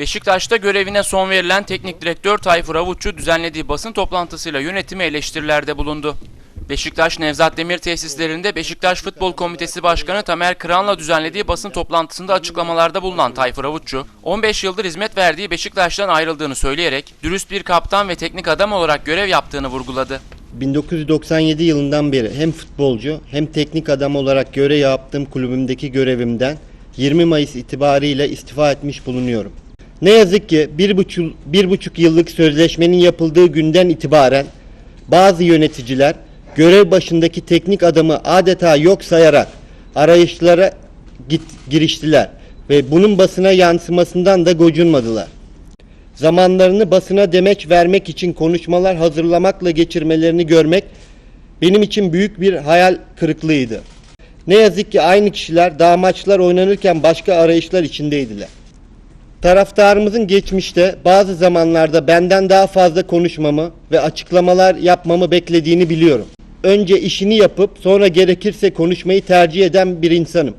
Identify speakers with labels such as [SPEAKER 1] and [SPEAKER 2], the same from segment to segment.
[SPEAKER 1] Beşiktaş'ta görevine son verilen teknik direktör Tayfur Avutçu düzenlediği basın toplantısıyla yönetime eleştirilerde bulundu. Beşiktaş Nevzat Demir tesislerinde Beşiktaş Futbol Komitesi Başkanı Tamer Kıran'la düzenlediği basın toplantısında açıklamalarda bulunan Tayfur Avutçu, 15 yıldır hizmet verdiği Beşiktaş'tan ayrıldığını söyleyerek dürüst bir kaptan ve teknik adam olarak görev yaptığını vurguladı.
[SPEAKER 2] 1997 yılından beri hem futbolcu hem teknik adam olarak görev yaptığım kulübümdeki görevimden 20 Mayıs itibariyle istifa etmiş bulunuyorum. Ne yazık ki bir buçuk, bir buçuk yıllık sözleşmenin yapıldığı günden itibaren bazı yöneticiler görev başındaki teknik adamı adeta yok sayarak arayışlara git, giriştiler ve bunun basına yansımasından da gocunmadılar zamanlarını basına demeç vermek için konuşmalar hazırlamakla geçirmelerini görmek benim için büyük bir hayal kırıklığıydı. Ne yazık ki aynı kişiler daha maçlar oynanırken başka arayışlar içindeydiler. Taraftarımızın geçmişte bazı zamanlarda benden daha fazla konuşmamı ve açıklamalar yapmamı beklediğini biliyorum. Önce işini yapıp sonra gerekirse konuşmayı tercih eden bir insanım.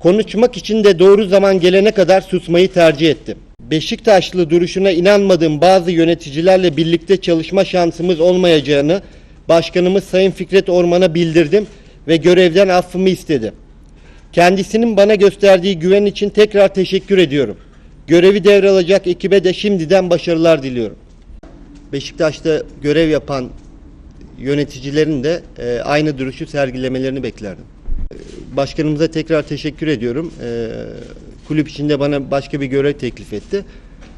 [SPEAKER 2] Konuşmak için de doğru zaman gelene kadar susmayı tercih ettim. Beşiktaşlı duruşuna inanmadığım bazı yöneticilerle birlikte çalışma şansımız olmayacağını Başkanımız Sayın Fikret Orman'a bildirdim ve görevden affımı istedi. Kendisinin bana gösterdiği güven için tekrar teşekkür ediyorum. Görevi devralacak ekibe de şimdiden başarılar diliyorum. Beşiktaş'ta görev yapan yöneticilerin de e, aynı duruşu sergilemelerini beklerdim. E, Başkanımıza tekrar teşekkür ediyorum. E, kulüp içinde bana başka bir görev teklif etti.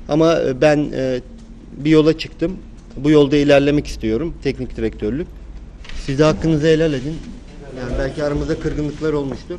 [SPEAKER 2] Ama ben bir yola çıktım. Bu yolda ilerlemek istiyorum. Teknik direktörlük. Siz de hakkınızı helal edin. Yani belki aramızda kırgınlıklar olmuştur.